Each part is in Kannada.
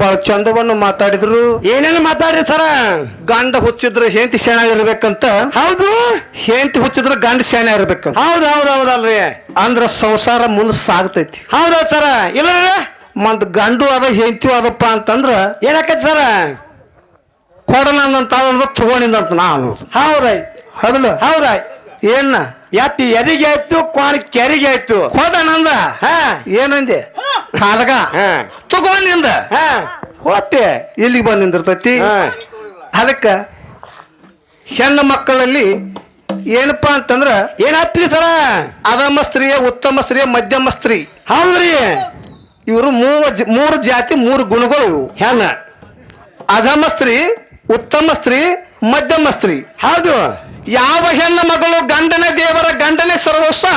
ಬಹಳ ಚಂದವನ್ನು ಮಾತಾಡಿದ್ರು. ಏನೇನು ಮಾತಾಡ್ರಿ ಸರ? ಗಂಡ ಹುಚ್ಚಿದ್ರೆ ಹೆಂಡತಿ ಶಾಣ ಇರ್ಬೇಕಂತ ಹೌದು? ಹೆಂತಿ ಹುಚ್ಚಿದ್ರೆ ಗಂಡ ಶಾಣ ಇರ್ಬೇಕು ಹೌದು ಹೌದು ಹೌದಲ್ರಿ ಅಂದ್ರ ಸಂಸಾರ ಮುಂದೆ ಸಾಗ್ತೈತಿ. ಹೌದೌದು ಸರ. ಇಲ್ಲ ಮಂದ್ ಗಂಡು ಅದ ಹೆಂಡತಿ ಅದಪ್ಪ ಅಂತಂದ್ರ ಏನಾಕೈತಿ ಸರ? ಕೊಡನಂತ ತಗೊಂಡಿಂದಂತ ನಾನು. ಹೌದ್ರಾಯ್. ಹೌದಲ್ಲ? ಹೌದೈ ಏನ? ಎತ್ತಿ ಎದಿಗೆ ಆಯ್ತು ಕ್ವಾಣ ಕೆರಿಗೆ ಆಯ್ತು ಹೋದ ಹಾ. ಏನಂದೆ? ಕಾದಗ ಹಾ. ತಗೊಂಡಿಂದ ಹಾ. ಹೋತೆ ಇಲ್ಲಿಗೆ ಬಂದು ನಿಂದಿರ್ತತಿ. ಅದಕ್ಕೆ ಅದಕ್ಕ ಹೆಣ್ಣು ಮಕ್ಕಳಲ್ಲಿ ಏನಪ್ಪಾ ಅಂತಂದ್ರ ಏನಾತ್ರಿ ಸರ? ಅದಮ ಸ್ತ್ರೀಯ ಉತ್ತಮ ಸ್ತ್ರೀಯ ಮಧ್ಯಮ ಸ್ತ್ರೀ. ಹೌದ್ರಿ. ಇವರು ಮೂವ ಜ- ಮೂರು ಜಾತಿ ಮೂರು ಗುಣಗಳು ಇವು. ಹೆಣ್ಣ. ಅಧಮ ಸ್ತ್ರೀ ಉತ್ತಮ ಸ್ತ್ರೀ ಮಧ್ಯಮ ಸ್ತ್ರೀ. ಹೌದು. ಯಾವ ಹೆಣ್ಣು ಮಗಳು ಗಂಡನ ದೇವರ ಗಂಡನೇ ಸರ್ವಸ್ವ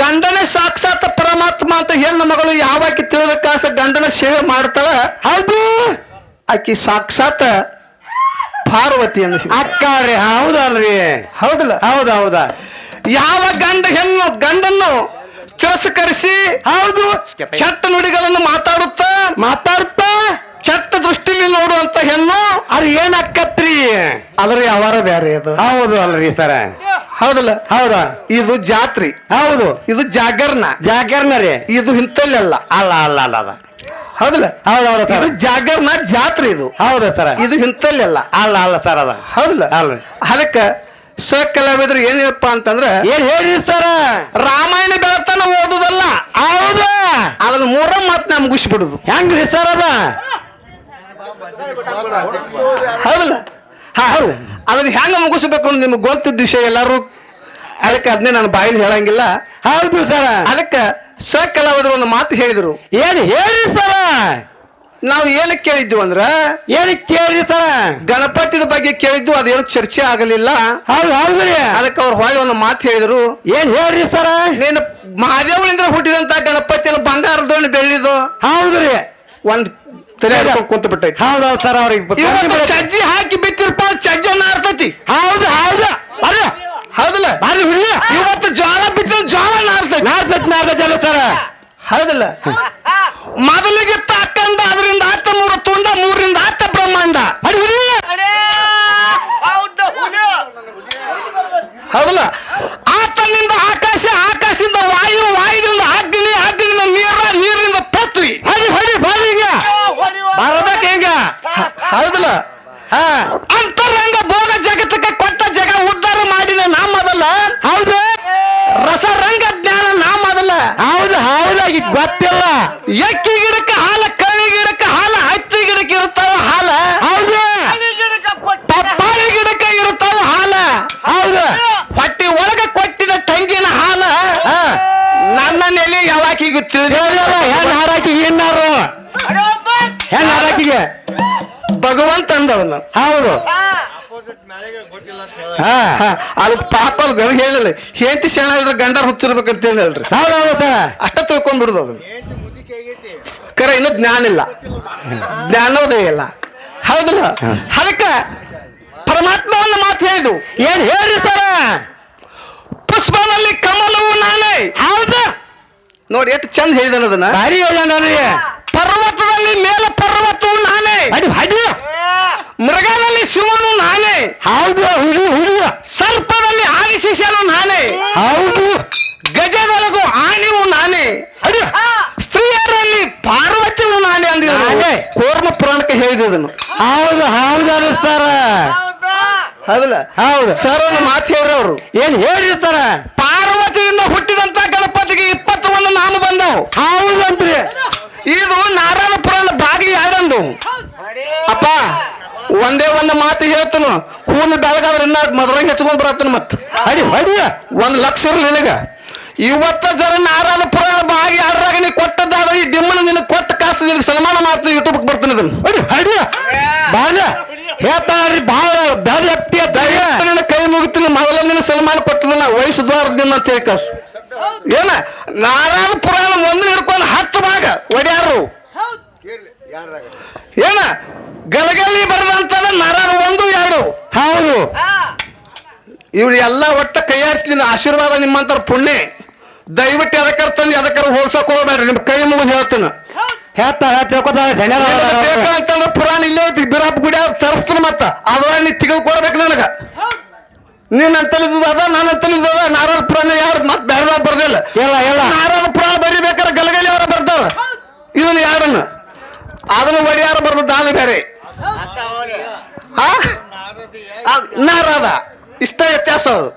ಗಂಡನೇ ಸಾಕ್ಷಾತ್ ಪರಮಾತ್ಮ ಅಂತ ಹೆಣ್ಣು ಮಗಳು ಯಾವಾಕಿ ತಿಳಿದ ಕಾಸ ಗಂಡನ ಸೇವೆ ಮಾಡ್ತಾಳ ಹೌದು. ಆಕಿ ಸಾಕ್ಷಾತ್ ಪಾರ್ವತಿ ಅನ್ನ ಅಕ್ಕ ರೀ ಹೌದಲ್ರಿ. ಹೌದಲ್ಲ? ಹೌದು ಹೌದಾ. ಯಾವ ಗಂಡ ಹೆಣ್ಣು ಗಂಡನ್ನು ತಿರಸ್ಕರಿಸಿ ಹೌದು. ಕೆಟ್ಟ ನುಡಿಗಳನ್ನು ಮಾತಾಡುತ್ತಾ ಮಾತಾಡ್ತಾ ಕೆಟ್ಟ ದೃಷ್ಟಿಲಿ ನೋಡುವಂತ ಹೆಣ್ಣು ಅದು ಏನ್ ಅಕ್ಕತ್ರಿ? ಅದರ ಯಾವಾರ ಬೇರೆ ಅದು. ಹೌದು ಅಲ್ರಿ ಸರ. ಹೌದಲ್ಲ? ಹೌದಾ. ಇದು ಜಾತ್ರಿ. ಹೌದು. ಇದು ಜಾಗರ್ನ ಜಾಗರ್ನ ರೀ. ಇದು ಹಿಂತಲ್ಲ ಅಲ್ಲ. ಅಲ್ಲ ಅಲ್ಲ ಅದ. ಹೌದಲ್ಲ? ಹೌದೌದು ಇದು ಜಾಗರ್ನ ಜಾತ್ರೆ ಇದು. ಹೌದು ಸರ. ಇದು ಹಿಂತಲ್ಲ ಅಲ್ಲ. ಅಲ್ಲ ಸರ್ ಅದ. ಹೌದಲ್ಲ? ಅಲ್ರಿ. ಅದಕ್ಕೆ ಸ ಕಲಾವಿದ್ರು ಏನಪ್ಪ ಅಂತಂದ್ರೆ ಏನ್ ಹೇಳಿ ಸರ? ರಾಮಾಯಣ ಬೆಳತನ ಓದುದಲ್ಲ. ಹೌದಾ. ಅದನ್ನ ಮೂರ ಮತ್ತೆ ನಮ್ಗೆ ಮುಗಿಸ್ಬಿಡುದು. ಹೆಂಗ್ರಿ ಸರ್ ಅದ? ಹೌದಲ್ಲ? ಹಾ ಹೌದು. ಅದನ್ನ ಹೆಂಗ ಮುಗಿಸ್ಬೇಕು ಅಂತ ನಿಮ್ಗೆ ಗೊತ್ತಿದ್ದ ವಿಷಯ ಎಲ್ಲರೂ. ಅದಕ್ಕೆ ಅದನ್ನೇ ನಾನು ಬಾಯಲ್ಲಿ ಹೇಳಂಗಿಲ್ಲ. ಹೌದು ಸರ. ಅದಕ್ಕೆ ಸ ಕಲಾವಿದರು ಒಂದು ಮಾತು ಹೇಳಿದರು. ಏನು ಹೇಳಿ ಸರ. ನಾವು ಏನಕ್ಕೆ ಕೇಳಿದ್ದು ಅಂದ್ರ ಏನು ಕೇಳ್ರಿ ಸರ? ಗಣಪತಿದ ಬಗ್ಗೆ ಕೇಳಿದ್ದು ಅದೇನು ಚರ್ಚೆ ಆಗಲಿಲ್ಲ. ಹೌದು ಹೌದು ಅದಕ್ಕೆ ಅವ್ರು ಹೊಳೆ ಒಂದು ಮಾತು ಹೇಳಿದರು. ಏನ್ ಹೇಳ್ರಿ ಸರ? ನೀನು ಮಹಾದೇವನಿಂದ ಹುಟ್ಟಿದಂತ ಗಣಪತಿ ಬಂಗಾರದ ಬಂಗಾರದವನು ಬೆಳ್ಳಿದು ಹೌದ್ರಿ ಒಂದ್ ತಲೆ ಕುಂತ ಬಿಟ್ಟೈತಿ ಹೌದೌದು ಸರ್ ಅವ್ರಿಗೆ ಇವತ್ತು ಚಜ್ಜಿ ಹಾಕಿ ಬಿತ್ತಿರ್ಪ ಚಜ್ಜಿ ನಾರ್ತೈತಿ ಹೌದು ಹೌದು. ಬರ್ರಿ. ಹೌದಲ್ಲ? ಬರ್ರಿ ಹುಡುಗ. ಇವತ್ತು ಜ್ವಾಳ ಬಿತ್ತಿರ ಜ್ವಾಳ ನಾರ್ತೈತಿ ನಾಲ್ಕತ್ ನಾಲ್ಕಲ್ಲ ಸರ. ಹೌದಲ್ಲ? ಮೊದಲಿಗೆ ಹೌದಲ್ಲ? ಹಾ. ಅಂತರಂಗ ಭೋಗ ಜಗತ್ತಕ್ಕೆ ಕೊಟ್ಟ ಜಗ ಉದ್ಧಾರ ಮಾಡಿದ ನಾ ಮೊದಲ ಹೌದು. ರಸರಂಗ ಜ್ಞಾನ ನಾ ಮೊದಲ ಹೌದು ಹೌದಾಗಿ ಗೊತ್ತಿಲ್ಲ. ಎಕ್ಕಿ ಗಿಡಕ್ಕೆ ಅಂದವನು ಹೌದು. ಹಾ. ಅದಕ್ಕೆ ಪಾಪ ಅದು ಗಣ ಹೇಳಿಲ್ಲ ಹೇಂತಿ ಶೇಣ ಇದ್ರೆ ಗಂಡರ್ ಹುಚ್ಚಿರ್ಬೇಕಂತ ಹೇಳಿ ಹೇಳ್ರಿ ಹೌದು ಹೌದು ಸರ. ತಿಳ್ಕೊಂಡ್ಬಿಡುದು ಅದನ್ನ. ಕರೆ ಇನ್ನೂ ಜ್ಞಾನ ಇಲ್ಲ. ಜ್ಞಾನೋದಯ ಇಲ್ಲ. ಹೌದಲ್ಲ ಅದಕ್ಕೆ ಪರಮಾತ್ಮವನ್ನ ಮಾತು ಹೇಳಿದು ಏನ್ ಹೇಳ್ರಿ ಸರ? ಪುಷ್ಪದಲ್ಲಿ ಕಮಲವು ನಾನೇ. ಹೌದು. ನೋಡಿ ಎಷ್ಟು ಚಂದ ಹೇಳಿದನ ಅದನ್ನ. ಭಾರಿ ಹೇಳ್ರಿ ಪರ್ವತದಲ್ಲಿ ಮೇಲೆ ಪರ್ವತವು ನಾನೇ. ಅಡಿ ಅಡಿ. ಮೃಗದಲ್ಲಿ ಶಿವನು ನಾನೇ. ಹೌದು ಹುಡು ಹುಡು ಸರ್ಪದಲ್ಲಿ ಆದಿಶಿಷ್ಯನು ನಾನೇ. ಹೌದು. ಗಜದೊಳಗು ಆನೆವು ನಾನೇ. ಅಡಿ ಸ್ತ್ರೀಯರಲ್ಲಿ ಪಾರ್ವತಿಯು ನಾನೇ ಅಂದಿದ್ದಾರೆ ನಾನೇ. ಕೋರ್ಮ ಪುರಾಣಕ್ಕೆ ಹೇಳಿದನು ಹೌದು ಹೌದಲ್ಲ ಸರ. ಹೌದಲ್ಲ? ಹೌದು. ಸರ್ ಒಂದು ಮಾತು ಹೇಳ್ರಿ ಅವರು. ಏನ್ ಹೇಳ್ರಿ ಸರ? ಪಾರ್ವತಿಯಿಂದ ಹುಟ್ಟಿದಂತ ಗಣಪತಿಗೆ ಇಪ್ಪತ್ತು ಒಂದು ನಾನು ಬಂದವು. ಹೌದಂತ್ರಿ. ಇದು ನಾರಾಯಣ ಪುರಾಣ ಬಾಗಿ ಯಾರಂದು? ಅಪ್ಪ. ಒಂದೇ ಒಂದು ಮಾತು ಹೇಳ್ತನು. ಕೂನ ಬೆಳಗಾದ್ರೆ ಇನ್ನ ಮದ್ರಂಗ್ ಹೆಚ್ಕೊಂಡ್ ಬರತ್ತನ ಮತ್. ಅಡಿ ಅಡಿ ಒಂದ್ ಲಕ್ಷ ಇರಲಿ ನಿನಗ. ಇವತ್ತ ಜನ ನಾರಾದ ಪುರಾಣ ಭಾಗ ಆಡ್ರಾಗ ನೀ ಕೊಟ್ಟದ್ದಾದ ಈ ಡಿಮ್ಮನ ನಿನಗೆ ಕೊಟ್ಟ ಕಾಸು ನಿನಗೆ ಸನ್ಮಾನ ಮಾಡ್ತೀನಿ ಯೂಟ್ಯೂಬ್ ಬರ್ತೀನಿ ಅದನ್ನು. ಅಡಿ ಅಡಿ ಬಾಳ ಹೇಳ್ತಾರಿ ಬಾಳ ಬ್ಯಾಡ ವ್ಯಕ್ತಿ ದಯ ನಿನ್ನ ಕೈ ಮುಗಿತೀನಿ ಮೊದಲ ನಿನ್ನ ಸನ್ಮಾನ ಕೊಟ್ಟದನ್ನ ವಯಸ್ಸು ದ್ವಾರದಿಂದ ಅಂತ ಹೇಳಿ ಕಾಸು. ಏನ? ನಾರಾದ ಪುರಾಣ ಒಂದು ಹಿಡ್ಕೊಂಡು ಹತ್ತು ಭಾಗ ಒಡ್ಯಾರು. ಏನ? ಗಲಗಲಿ ಬರದಂತದ ನಾರಾಯಣ ಒಂದು ಎರಡು. ಹೌದು. ಇವ್ರು ಎಲ್ಲ ಒಟ್ಟ ಕೈಯಾಡಿಸ್ಲಿ ಆಶೀರ್ವಾದ ನಿಮ್ಮಂತರ ಪುಣ್ಯ. ದಯವಿಟ್ಟು ಎದಕ್ಕಾರ ತಂದು ಎದಕ್ಕಾರ ಹೋಲ್ಸಕ್ ಹೋಗ್ಬೇಡ್ರಿ. ನಿಮ್ ಕೈ ಮುಗಿದು ಹೇಳ್ತೀನಿ. ಅಂತಂದ್ರೆ ಪುರಾಣ ಇಲ್ಲೇ ಐತಿ. ಬಿರಾಪ್ ಗುಡಿ ಅವ್ರು ತರಿಸ್ತಾನ ಮತ್ತ. ಅದ್ರ ನೀ ತಿಗಳು ಕೊಡ್ಬೇಕು ನನಗ ನೀನ್ ಅಂತಲಿದ್ದು ಅದ ನಾನು ಅಂತಲಿದ್ದು ಅದ. ನಾರಾಯಣ ಪುರಾಣ ಯಾರು ಮತ್ತೆ ಬೇರೆ ಬರ್ದಿಲ್ಲ. ಎಲ್ಲ ಎಲ್ಲ ನಾರಾಯಣ ಪುರಾಣ ಬರಿಬೇಕಾದ್ರೆ ಗಲಗಲಿ ಅವರ ಬರ್ತಾರ. ಇದನ್ನ ಯಾರನ್ನ ಅದನ್ನ ಒಡಿಯಾರ ಬರ್ದ ದಾನ ಬೇರೆ. ನಾರದ. ಇಷ್ಟ ವ್ಯತ್ಯಾಸ ಅದು.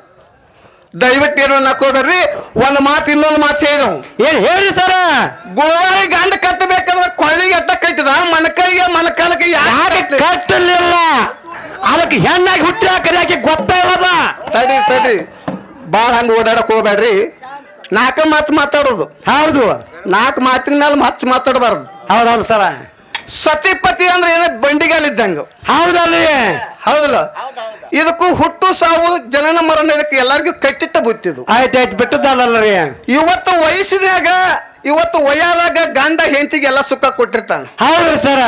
ದಯವಿಟ್ಟು ಏನು ಹಾಕೋಬೇಡ್ರಿ ಒಂದು ಮಾತು ಇನ್ನೊಂದು ಮಾತು ಹೇಳಿದವು ಏನ್ ಹೇಳಿ ಸರ? ಗುಳವಾರಿ ಗಂಡ ಕಟ್ಟಬೇಕಂದ್ರೆ ಕೊಳ್ಳಿಗೆ ಎಟ್ಟ ಕಟ್ಟಿದ? ಮನಕೈಗೆ ಮನಕಾಲಕ್ಕೆ ಯಾಕೆ ಯಾಕೆ ಕಟ್ಟಲಿಲ್ಲ? ಅದಕ್ಕೆ ಹೆಣ್ಣಾಗಿ ಹುಟ್ಟಿ ಹಾಕರಿ ಯಾಕೆ ಗೊತ್ತಾಗದ ತಡಿ ತಡಿ ಭಾಳ ಹಂಗ ಓಡಾಡಕ್ ಹೋಗ್ಬೇಡ್ರಿ. ನಾಲ್ಕು ಮಾತು ಮಾತಾಡೋದು. ಹೌದು. ನಾಲ್ಕು ಮಾತಿನ ಮೇಲೆ ಮತ್ತೆ ಮಾತಾಡಬಾರ್ದು. ಹೌದೌದು ಸರ. ಸತಿಪತಿ ಅಂದ್ರೆ ಏನ ಬಂಡಿಗಾಲಿದ್ದಂಗ. ಹೌದಲ್ರಿ. ಹೌದಲ್ಲ? ಇದಕ್ಕೂ ಹುಟ್ಟು ಸಾವು ಜನನ ಮರಣ ಇದಕ್ಕೆ ಎಲ್ಲರಿಗೂ ಕಟ್ಟಿಟ್ಟ ಬುತ್ತಿದ್ದು ಆಯ್ತಾಯ್ತು ಬಿಟ್ಟದಲ್ಲ ಬಿಟ್ಟದಲ್ಲರಿ ಇವತ್ತು ವಯಸ್ಸಿನಾಗ ಇವತ್ತು ವಯಾದಾಗ ಗಂಡ ಹೆಂಡತಿಗೆ ಎಲ್ಲ ಸುಖ ಕೊಟ್ಟಿರ್ತಾನ. ಹೌದು ಸರ.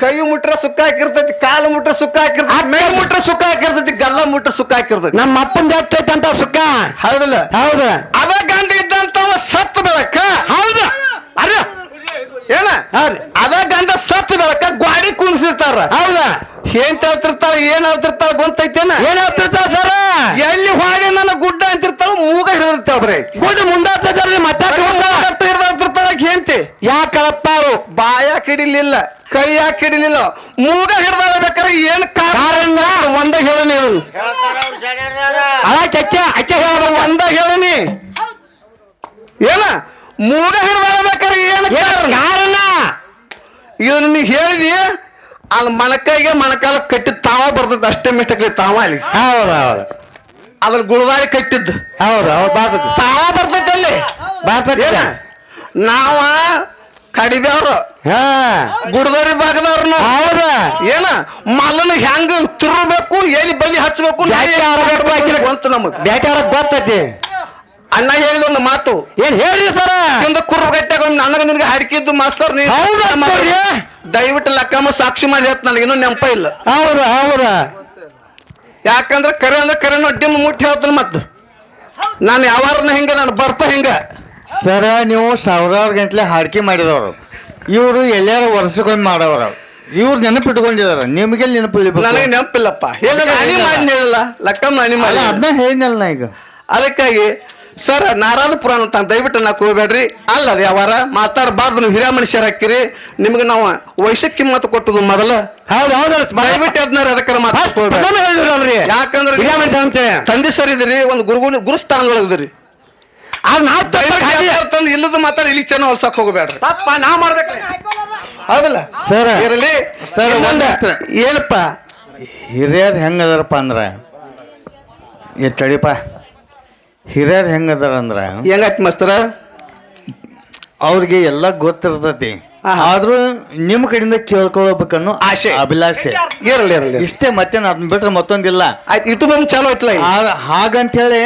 ಕೈ ಮುಟ್ರ ಸುಖ ಹಾಕಿರ್ತೈತಿ ಕಾಲು ಮುಟ್ರ ಸುಖ ಹಾಕಿರ್ತೈತಿ ಮೈ ಮುಟ್ರ ಸುಖ ಹಾಕಿರ್ತೈತಿ ಗಲ್ಲ ಮುಟ್ರ ಸುಖ ಹಾಕಿರ್ತೈತಿ. ನಮ್ಮ ಅಪ್ಪನ ಜಾತ್ರೆ ಅಂತ ಸುಖ. ಹೌದಲ್ಲ? ಹೌದು. ಅದ ಗಂಡ ಇದ್ದಂತವ ಸತ್ತು ಬೆಳಕ ಏನ? ಅದ ಗಂಡ ಸತ್ ಬೆಳಕ ಗ್ವಾಡಿ ಕುಣಿಸಿರ್ತಾರ. ಹೌದ? ಏನ್ ಹೇಳ್ತಿರ್ತಾಳ ಏನ್ ಹೇಳ್ತಿರ್ತಾಳ ಗೊತ್ತೈತೇನ? ಏನ್ ಹೇಳ್ತಿರ್ತಾಳ ಸರ? ಎಲ್ಲಿ ಹೋಗಿ ನನ್ನ ಗುಡ್ಡ ಅಂತಿರ್ತಾಳ ಮೂಗ ಹಿಡಿದಿರ್ತಾವ ರೀ ಗುಡ್ಡ ಮುಂದಾಗ್ತದ್ರಿ ಮತ್ತೆ ಹಿಡಿದಿರ್ತಾಳ ಹೆಂತಿ ಯಾಕಪ್ಪ ಅವ್ರು? ಬಾಯ ಕಿಡಿಲಿಲ್ಲ ಕೈ ಯಾಕೆ ಹಿಡಿಲಿಲ್ಲ ಮೂಗ ಹಿಡ್ದಾಳ ಬೇಕಾದ್ರೆ ಏನ್ ಕಾರಣ? ಒಂದ ಹೇಳನಿ ಇದನ್ನ. ಅಕ್ಕ ಅಕ್ಕೆ ಅಕ್ಕೆ ಹೇಳೋದು ಒಂದ. ಹೇಳನಿ. ಏನ? ಮೂಗ ಹಿಡ್ದಾಳ ಬೇಕಾದ್ರೆ ಏನ್ ಏನ್ ಕಾರಣ? ಕಾರಣ ನಿಮಗೆ ಹೇಳಿದಿ ಅಲ್ಲಿ ಮಣಕಾಯಿಗೆ ಮಣಕಾಲ ಕಟ್ಟಿದ್ ತಾವ ಬರ್ತದೆ ಅಷ್ಟೇ ಮಿಸ್ಟೇಕ್ ತಾವ ಅಲ್ಲಿ. ಹೌದು ಹೌದು. ಅದ್ರ ಗುಳದಾಳಿ ಕಟ್ಟಿದ್ದು. ಹೌದು ಹೌದು ಬರ್ತದೆ ತಾವ ಬರ್ತೈತೆ ಅಲ್ಲಿ. ಬಾರ್ತತಿ ಏನ? ನಾವ ಕಡಿದವ್ರು ಗುಡದವ್ರಿ ನಾವು. ಹೌದ. ಏನ? ಮಲ್ಲನ ಹೆಂಗ ತಿರ್ಬೇಕು ಎಲ್ಲಿ ಬಲಿ ಹಚ್ಚಬೇಕು ಅಂತ ನಮಗ್. ಬೇಕಾರ ಗೊತ್ತೈತಿ. ಅಣ್ಣ ಹೇಳಿದ ಒಂದು ಮಾತು. ಏನ್ ಹೇಳಿ ಸರ? ಒಂದು ಕುರ್ಬ ಒಂದು ನನಗ ನಿನಗೆ ಹಾಡ್ಕಿದ್ದು ಮಾಸ್ತರ್ ನೀ ಹೌದಾ? ದಯವಿಟ್ಟು ಲಕ್ಕಮ್ಮ ಸಾಕ್ಷಿ ಮಾಡಿ ಹೇಳ್ತ ನನಗೆ ಇನ್ನೂ ನೆನಪ ಇಲ್ಲ. ಹೌದು ಹೌದು. ಯಾಕಂದ್ರೆ ಕರೆ ಅಂದ್ರೆ ಕರೆ ಡಿಮ್ ಮುಟ್ಟಿ ಹೇಳ್ತಾನೆ ಮತ್ತು. ನಾನು ಯಾವಾರನ ಹಿಂಗ ನಾನು ಬರ್ತ ಹೆಂಗ. ಸರ ನೀವು ಸಾವಿರಾರು ಗಂಟ್ಲೆ ಹಾಡಿಕೆ ಮಾಡಿದವರು. ಇವರು ಎಲ್ಲಾರ ವರ್ಷಕ್ಕೊಮ್ಮೆ ಮಾಡವ್ರ. ಇವ್ರು ನೆನಪಿಟ್ಕೊಂಡಿದಾರ ನಿಮಗೆ ನೆನಪು ನನಗೆ ನೆನಪಿಲ್ಲಪ್ಪ. ಮಾಡಿ ಹೇಳಿಲ್ಲ. ಲಕ್ಕಮ್ಮ ನಾನಿ ಅಲ್ಲ ಮಾಡಿ ಅದನ್ನ ಹೇಳಿದ್ನಲ್ಲ ನಾ ಈಗ. ಅದಕ್ಕಾಗಿ ಸರ್ ನಾರಾಯಣ ಪುರಾಣ ಅಂತ ದಯವಿಟ್ಟು ನಾಕ್ ಹೋಗ್ಬೇಡ್ರಿ ಅಲ್ಲ ಅದು ಯಾವಾರ ಮಾತಾಡಬಾರ್ದು ನೀವು ಹಿರಿಯ ಮನುಷ್ಯರ ಹಾಕಿರಿ ನಿಮ್ಗೆ ನಾವು ವಯಸ್ಸಕ್ಕೆ ಕಿಮ್ಮತ್ತು ಕೊಟ್ಟದು ಮೊದಲ. ಹೌದು ಹೌದು ದಯವಿಟ್ಟು ಅದನ್ನ ಅದಕ್ಕೆ ಯಾಕಂದ್ರೆ ಹಿರಿಯ ನೀವು ಮನುಷ್ಯ ಅಂತ. ತಂದೆ ಸರ್ ಇದ್ರಿ ಒಂದು ಗುರು ಗುರುಸ್ಥಾನದೊಳಗಿದ್ರಿ ಅದು ನಾವು ತಂದು ಇಲ್ಲದ ಮಾತಾಡಿ ಇಲ್ಲಿ ಚೆನ್ನ ಹೊಲ್ಸಕ್ ಹೋಗ್ಬೇಡ್ರಿ. ತಪ್ಪ ನಾ ಮಾಡ್ಬೇಕು. ಹೌದಲ್ಲ? ಸರ್ ಇರಲಿ. ಸರ್, ಏನಪ್ಪ ಹಿರಿಯರು ಹೆಂಗದಾರಪ್ಪ ಅಂದ್ರೆ ಎತ್ತಡಿಪ್ಪ ತಡಿಪ ಹಿರಿಯರು ಹೆಂಗದಾರ ಅಂದ್ರೆ? ಹೆಂಗಾಯ್ತು ಮಸ್ತರ? ಅವ್ರಿಗೆ ಎಲ್ಲ ಗೊತ್ತಿರ್ತೈತಿ. ಆದ್ರೂ ನಿಮ್ಮ ಕಡೆಯಿಂದ ಕೇಳ್ಕೊಳ್ಬೇಕನ್ನೋ ಆಸೆ. ಅಭಿಲಾಷೆ. ಇರಲಿ ಇರಲಿ ಇಷ್ಟೇ ಮತ್ತೆ ಅದನ್ನ ಬಿಟ್ರೆ ಮತ್ತೊಂದಿಲ್ಲ. ಆಯ್ತು ಇಟ್ಟು ಬಂದು ಚಾಲು ಐತ್ಲ. ಹೇಳಿ ಹಾಗಂತೇಳಿ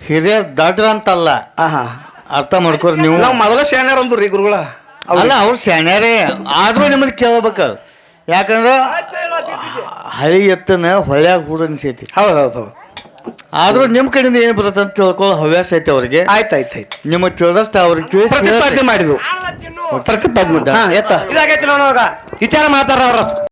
ಹಿರಿಯರ್ ದಡ್ರ ಅಂತಲ್ಲ. ಅರ್ಥ ಮಾಡ್ಕೋರಿ ನೀವು. ನಾವು ಮೊದಲ ಶಾಣ್ಯಾರ ಅಂದ್ರಿ ಗುರುಗಳ. ಅಲ್ಲ ಅವ್ರು ಶಾಣ್ಯಾರೇ ಆದ್ರೂ ನಿಮ್ಮನ್ನ ಕೇಳ್ಬೇಕು. ಯಾಕಂದ್ರೆ ಹಳಿ ಎತ್ತನ ಹೊಳ್ಯಾಗ ಹೂಡನ್ಸೈತಿ ಹೌದು ಹೌದು ಹೌದು. ಆದ್ರೂ ನಿಮ್ ಕಡೆಯಿಂದ ಏನ್ ಬರುತ್ತೆ ಅಂತ ತಿಳ್ಕೊಳ್ಳೋ ಹವ್ಯಾಸ ಐತೆ ಅವ್ರಿಗೆ. ಆಯ್ತು ಆಯ್ತು ಆಯ್ತು ನಿಮ್ಮ ತಿಳಿದಷ್ಟು ಅವ್ರಿಗೆ ತಿಳಿಸಿ ಪ್ರತಿಪಾದನೆ ಮಾಡಿದ್ವು. ಪ್ರತಿಪಾದನೆ ಹಾ ಎತ್ತ. ಇದಾಗೈತಿ ನೋಡುವಾಗ ವಿಚಾರ ಮಾತಾಡ ಅವ್ರ